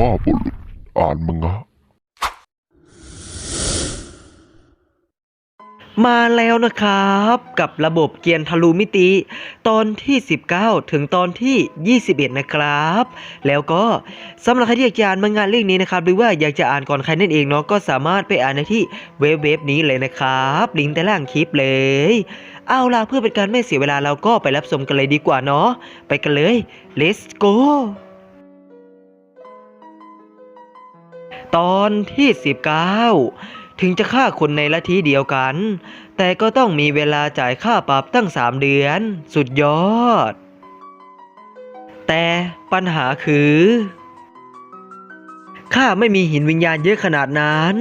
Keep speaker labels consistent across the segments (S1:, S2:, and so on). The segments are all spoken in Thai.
S1: พ่อบุรุษอ่านมังะ
S2: มาแล้วนะครับ กับระบบเกียร์ทะลุมิติ ตอนที่ 19 ถึงตอนที่ 21 นะครับ แล้วก็สำหรับใครที่อยากจะอ่านมังงะเรื่องนี้นะครับ หรือว่าอยากจะอ่านก่อนใครนั่นเองเนาะก็สามารถไปอ่านในที่เว็บเว็บนี้เลยนะครับ ลิงก์ใต้ล่างคลิปเลย เอาล่ะเพื่อเป็นการไม่เสียเวลาเราก็ไปรับชมกันเลยดีกว่าเนาะไปกันเลย let's go ตอนที่ 19 ถึงจะฆ่าคนในละทีเดียวกัน แต่ก็ต้องมีเวลาจ่ายค่าปรับตั้ง 3 เดือน สุดยอด แต่ปัญหาคือข้าไม่มีหินวิญญาณเยอะขนาดนั้น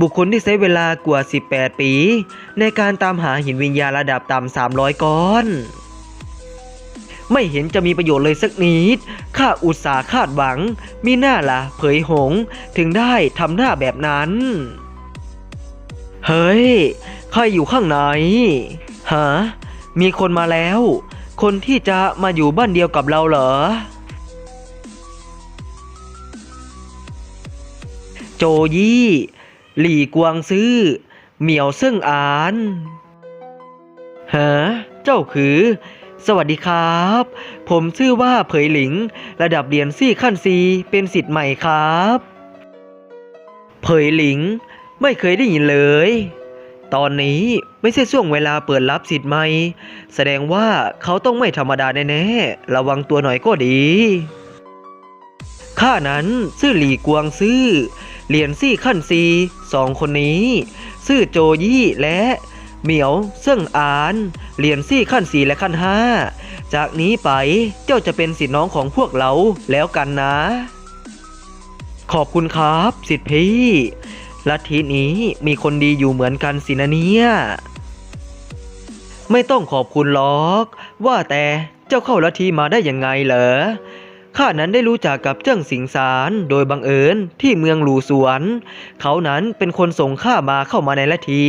S2: บุคคลที่ใช้เวลากว่า 18 ปี ในการตามหาหินวิญญาณระดับต่ำ300 ก้อน ไม่เห็นจะมีประโยชน์เลยสักนิด ข้าอุตส่าห์คาดหวัง มีหน้าละ่ะ เผยหง ถึงได้ทำหน้าแบบนั้น เฮ้ย ใครอยู่ข้างในฮะมีคนมาแล้ว คนที่จะมาอยู่บ้านเดียวกับเราเหรอ โจยี่ หลี่กวางซื่อเหมียวเซิ่งอานฮะเจ้าคือ สวัสดีครับ ผมชื่อว่าเผยหลิง ระดับเรียนซี่ขั้นซีเป็นสิทธิ์ใหม่ครับ เผยหลิง ไม่เคยได้ยินเลย ตอนนี้ไม่ใช่ช่วงเวลาเปิดรับสิทธิ์ใหม่ แสดงว่าเขาต้องไม่ธรรมดาแน่ๆ ระวังตัวหน่อยก็ดี ข้านั้นชื่อหลี่กวางซื่อเหรียญซี่ขั้นซีสองคนนี้ชื่อโจยี่และ เหมียวเซิ่งอาน เหรียญซี่ขั้นสี่และขั้นห้าจากนี้ไปเจ้าจะเป็นสิทธิน้องของพวกเราแล้วกันนะ ขอบคุณครับ สิทธิพี่ลัทธินี้มีคนดีอยู่เหมือนกันสินะเนี่ยไม่ต้องขอบคุณหรอก ว่าแต่เจ้าเข้าลัทธิมาได้ยังไงเหรอข้านั้นได้รู้จักกับเจิ้งสิงสารโดยบังเอิญที่เมืองหลูสวน เขานั้นเป็นคนส่งข้ามาเข้ามาในลัทธิ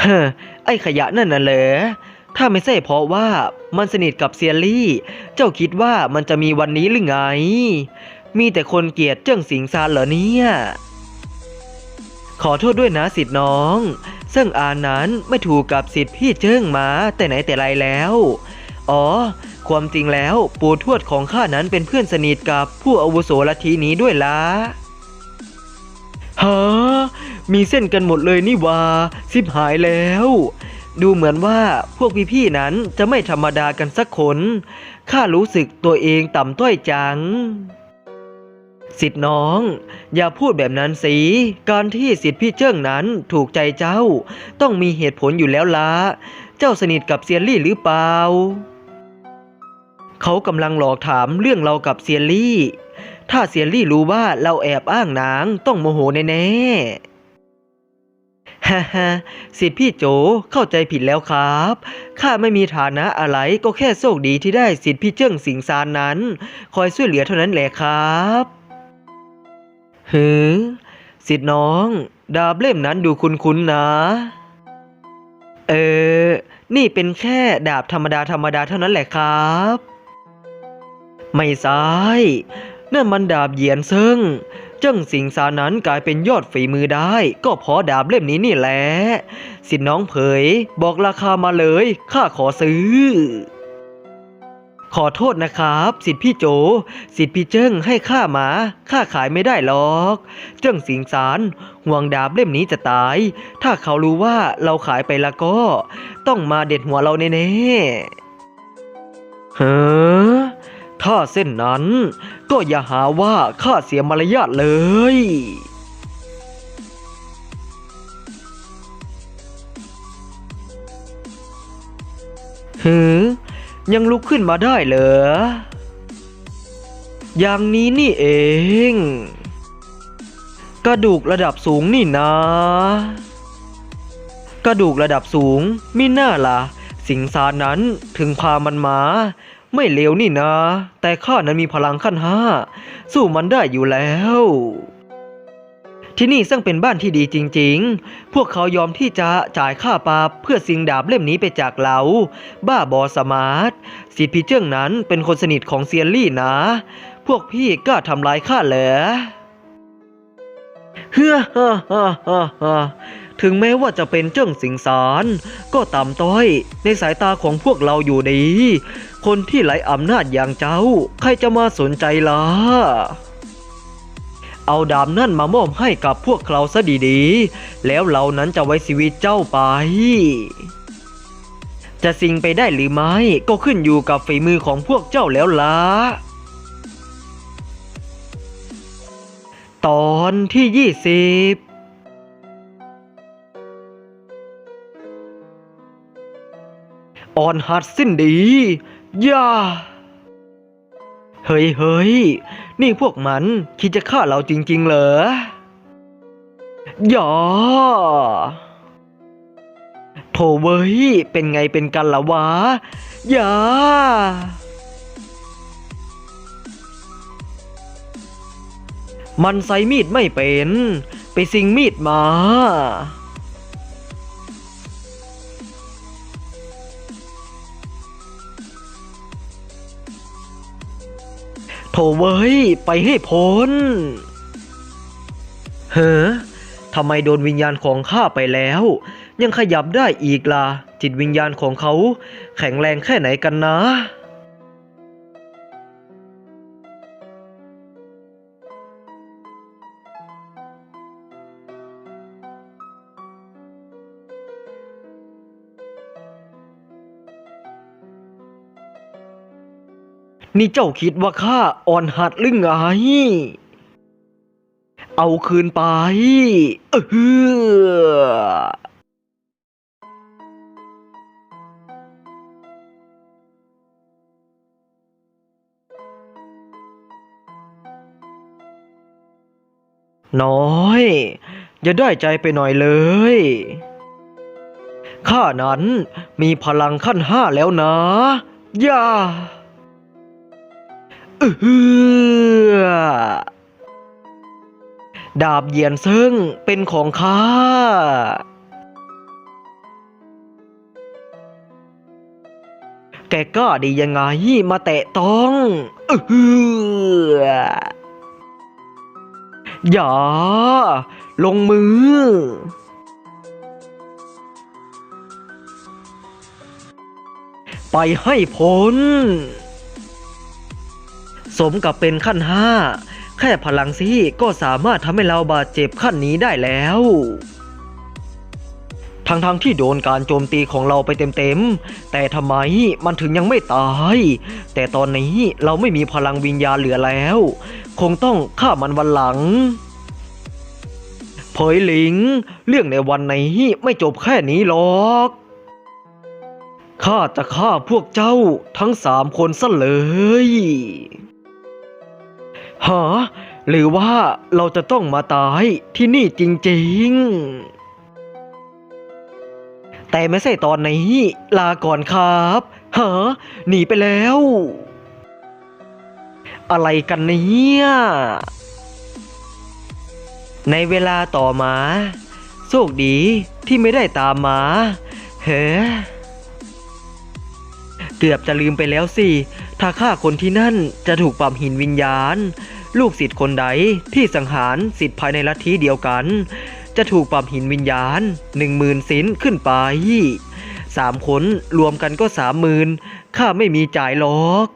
S2: เฮ้อไอ้ขยะนั่นน่ะเหรอถ้าไม่ใช่เพราะว่ามันสนิทกับเซียลี่ เจ้าคิดว่ามันจะมีวันนี้หรือไง มีแต่คนเกลียดเจิ้งสิงซานเหรอเนี่ย ขอโทษด้วยนะสิทธิ์น้อง ซึ่งอานนั้นไม่ถูกกับสิทธิ์พี่เจิ้งมาแต่ไหนแต่ไรแล้ว อ๋อ ความจริงแล้วปู่ทวดของข้านั้นเป็นเพื่อนสนิทกับผู้อาวุโสลัทธินี้ด้วยละฮะ มีเส้นกันหมดเลยนี่วาสิบหายแล้ว ดูเหมือนว่าพวกพี่ๆนั้นจะไม่ธรรมดากันสักคนข้ารู้สึกตัวเองต่ำต้อยจังสิทธิ์น้อง อย่าพูดแบบนั้นสิ การที่สิทธิ์พี่เจิ้งนั้นถูกใจเจ้า ต้องมีเหตุผลอยู่แล้วละเจ้าสนิทกับเซียนลี่หรือเปล่า เขากำลังหลอกถามเรื่องเรากับเซียนลี่ ถ้าเซียนลี่รู้ว่าเราแอบอ้างนางต้องโมโหแน่ๆ ฮ่าฮ่าสิทธิพี่โจเข้าใจผิดแล้วครับ ข้าไม่มีฐานะอะไรก็แค่โชคดีที่ได้สิทธิพี่เจิ้งสิงซานนั้น คอยช่วยเหลือเท่านั้นแหละครับหือสิทธิน้อง ดาบเล่มนั้นดูคุ้นๆนะ เออ นี่เป็นแค่ดาบธรรมดาธรรมดาเท่านั้นแหละครับ ไม่ใช่นั่นมันดาบเหยียนซึ่ง เจ้งสิงสานั้นกลายเป็นยอดฝีมือได้ ก็เพราะดาบเล่มนี้นี่แหละ สิทธิ์น้องเผย บอกราคามาเลยข้าขอซื้อ ขอโทษนะครับ สิทธิพี่โจ สิทธิพี่เจิ้งให้ข้ามาข้าขายไม่ได้หรอก เจ้งสิงสารห่วงดาบเล่มนี้จะตาย ถ้าเขารู้ว่าเราขายไปแล้วก็ ต้องมาเด็ดหัวเราแน่ๆเฮ้อ ถ้าเส้นนั้น ก็อย่าหาว่าข้าเสียมารยาทเลย หือ ยังลุกขึ้นมาได้เหรอ อย่างนี้นี่เอง กระดูกระดับสูงนี่นะ กระดูกระดับสูงมิน่าล่ะ สิงสารนั้นถึงพามันมา ไม่เลวนี่นะ แต่ข้านั้นมีพลังขั้นห้า สู้มันได้อยู่แล้ว ที่นี่ซึ่งเป็นบ้านที่ดีจริง ๆ พวกเขายอมที่จะจ่ายค่าปรับเพื่อสิงดาบเล่มนี้ไปจากเรา บ้าบอสมาร์ทสิทธิพิเจิ้งนั้นเป็นคนสนิทของเซียนลี่นะ พวกพี่กล้าทำร้ายข้าเหรอเฮ้อฮ่าฮ่าฮ่าฮ่า ถึงแม้ว่าจะเป็นเจ้งสิงสาร ก็ต่ำต้อย ในสายตาของพวกเราอยู่ดี คนที่ไร้อำนาจอย่างเจ้า ใครจะมาสนใจล่ะเอาดาบนั่นมามอบให้กับพวกเราซะดีๆ แล้วเรานั้นจะไว้ชีวิตเจ้าไป จะสิงไปได้หรือไม่ก็ขึ้นอยู่กับฝีมือของพวกเจ้าแล้วล่ะ ตอนที่ยี่สิบ อ่อนหัดสิ้นดีย่า เฮ้ยเฮ้ยนี่พวกมันคิดจะฆ่าเราจริง ๆ เหรอ อย่าโถเว้ย เป็นไงเป็นกันละวะ อย่ามันใส่มีดไม่เป็น ไปสิงมีดมา โถเว้ย ไปให้พ้น เฮ้อทำไมโดนวิญญาณของข้าไปแล้ว ยังขยับได้อีกล่ะ จิตวิญญาณของเขา แข็งแรงแค่ไหนกันนะ นี่เจ้าคิดว่าข้าอ่อนหัดหรือไง เอาคืนไป เออน้อย อย่าได้ใจไปหน่อยเลย ข้านั้นมีพลังขั้นห้าแล้วนะย่า ดาบเหยียนซึ่งเป็นของข้า แกกล้าดียังไงมาแตะต้องเอออย่า ลงมือ ไปให้พ้น สมกับเป็นขั้นห้าแค่พลังซี่ก็สามารถทำให้เราบาดเจ็บขั้นนี้ได้แล้วทั้งๆทที่โดนการโจมตีของเราไปเต็มๆ แต่ทำไมมันถึงยังไม่ตาย แต่ตอนนี้เราไม่มีพลังวิญญาณเหลือแล้ว คงต้องฆ่ามันวันหลัง เผยหลิง เรื่องในวันนี้ไม่จบแค่นี้หรอก ข้าจะฆ่าพวกเจ้าทั้งสามคนซะเลย ฮะหรือว่าเราจะต้องมาตายที่นี่จริงๆ แต่ไม่ใช่ตอนนี้ ลาก่อนครับฮะหนีไปแล้ว อะไรกันเนี่ยในเวลาต่อมาโชคดีที่ไม่ได้ตามมา เฮ้เกือบจะลืมไปแล้วสิ ถ้าฆ่าคนที่นั่นจะถูกปรับหินวิญญาณ ลูกศิษย์คนใดที่สังหารศิษย์ภายในลัทธิเดียวกัน จะถูกปรับหินวิญญาณหนึ่งหมื่นสินขึ้นไปสามคนรวมกันก็สามหมื่นข้าไม่มีจ่ายหรอก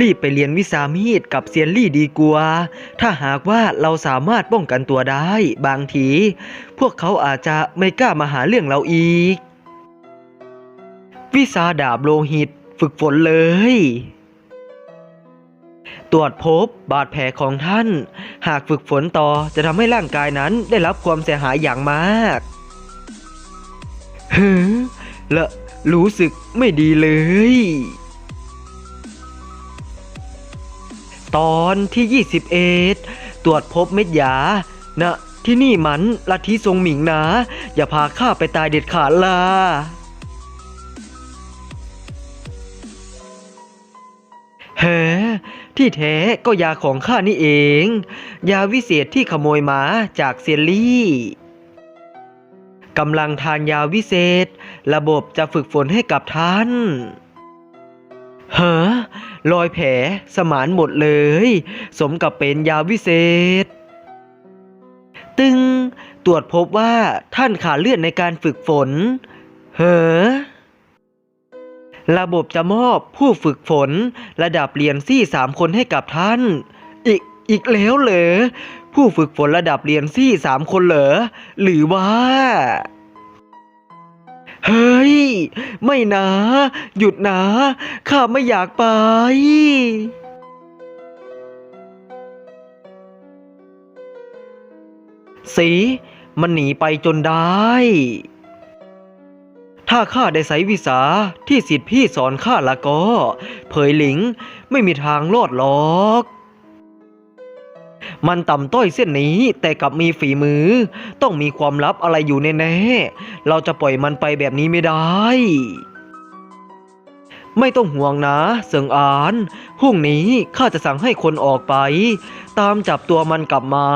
S2: รีบไปเรียนวิสามีดกับเซียนลี่ดีกว่า ถ้าหากว่าเราสามารถป้องกันตัวได้ บางที พวกเขาอาจจะไม่กล้ามาหาเรื่องเราอีก วิสาดาบโลหิต ฝึกฝนเลย ตรวจพบบาดแผลของท่าน หากฝึกฝนต่อจะทำให้ร่างกายนั้นได้รับความเสียหายอย่างมากฮึและรู้สึกไม่ดีเลย ตอนที่ 21 ตรวจพบเม็ดยานะที่นี่มันลัทธิทรงหมิงนะ อย่าพาข้าไปตายเด็ดขาดล่ะเฮ้ ที่แท้ก็ยาของข้านี่เอง ยาวิเศษที่ขโมยมาจากเซียนลี่กำลังทานยาวิเศษ ระบบจะฝึกฝนให้กับท่านเฮ้อรอยแผลสมานหมดเลย สมกับเป็นยาวิเศษ ตึง ตรวจพบว่าท่านขาดเลือดในการฝึกฝน เฮ้อ ระบบจะมอบผู้ฝึกฝน ระดับเรียนซี่สามคนให้กับท่าน อีกอีกแล้วเหรอ ผู้ฝึกฝนระดับเรียนซี่สามคนเหรอ หรือว่า เฮ้ย ไม่นะ หยุดนะ ข้าไม่อยากไปสีมันหนีไปจนได้ ถ้าข้าได้ใส่วิสาที่สิทธิพี่สอนข้าละก็ เผยหลิงไม่มีทางรอดหรอก มันต่ำต้อยเส้นนี้แต่กลับมีฝีมือ ต้องมีความลับอะไรอยู่แน่ๆเราจะปล่อยมันไปแบบนี้ไม่ได้ ไม่ต้องห่วงนะเสิงอานพรุ่งนี้ข้าจะสั่งให้คนออกไป ตามจับตัวมันกลับมา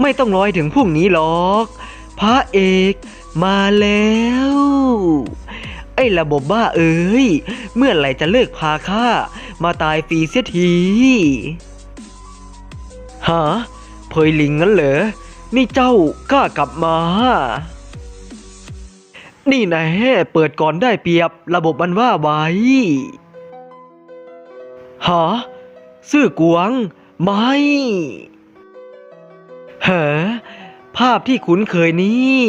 S2: ไม่ต้องรอยถึงพรุ่งนี้หรอก พระเอกมาแล้ว ไอ้ระบบบ้าเอ้ย เมื่อไหร่จะเลิกพาข้ามาตายฟรีเสียทีฮะเพยลิงงั้นเหรอ นี่เจ้ากล้ากลับมา นี่นะแห่เปิดก่อนได้เปรียบระบบมันว่าไว้ฮะซื่อกวง ไม่ เหอภาพที่คุ้นเคยนี่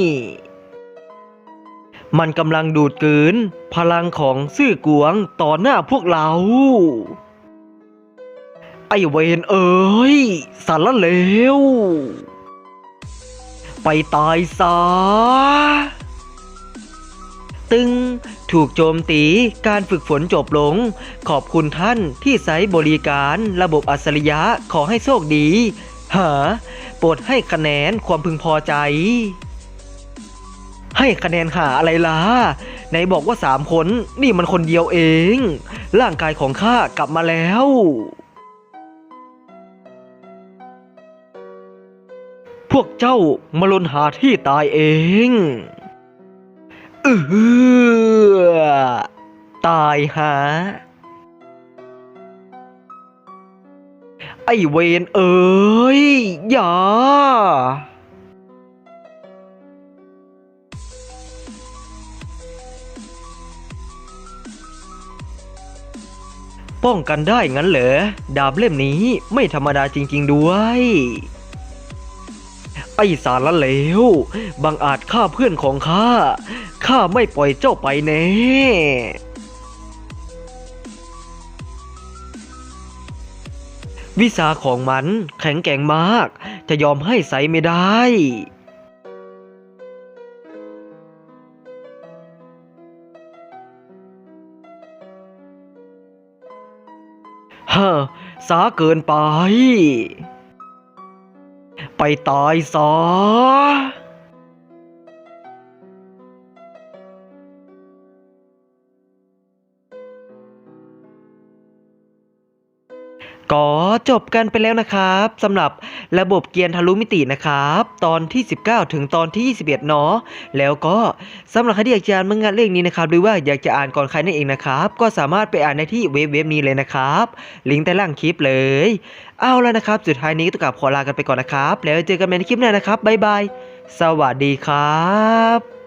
S2: มันกำลังดูดกลืนพลังของซื่อกวงต่อหน้าพวกเรา ไอเวนเอ้ยสารเลว ไปตายซะตึงถูกโจมตีการฝึกฝนจบลง ขอบคุณท่านที่ใช้บริการระบบอัจฉริยะขอให้โชคดี หาโปรดให้คะแนนความพึงพอใจ ให้คะแนนหาอะไรล่ะไหนบอกว่าสามคนนี่มันคนเดียวเอง ร่างกายของข้ากลับมาแล้วพวกเจ้ามาลนหาที่ตายเองเออตายหา ไอเวนเอ้ย อย่า ป้องกันได้งั้นเหรอ ดาบเล่มนี้ไม่ธรรมดาจริง ๆ ด้วย ไอสารละเลวบังอาจฆ่าเพื่อนของข้า ข้าไม่ปล่อยเจ้าไปแน่ วิสาของมันแข็งแกร่งมาก จะยอมให้ใส่ไม่ได้ฮะสาเกินไป ไปตายซะ ก็จบกันไปแล้วนะครับสำหรับระบบเกียร์ทะลุมิตินะครับ ตอนที่ 19 ถึงตอนที่ 21เนาะแล้วก็สำหรับใครที่อยากจะอ่านมังงะเรื่องนี้นะครับ หรือว่าอยากจะอ่านก่อนใครนั่นเองนะครับ ก็สามารถไปอ่านได้ที่เว็บเว็บนี้เลยนะครับ ลิงก์ใต้ล่างคลิปเลย เอาแล้วนะครับ สุดท้ายนี้ก็ต้องกลับขอลากันไปก่อนนะครับ แล้วเจอกันใหม่ในคลิปหน้านะครับบ๊ายบายสวัสดีครับ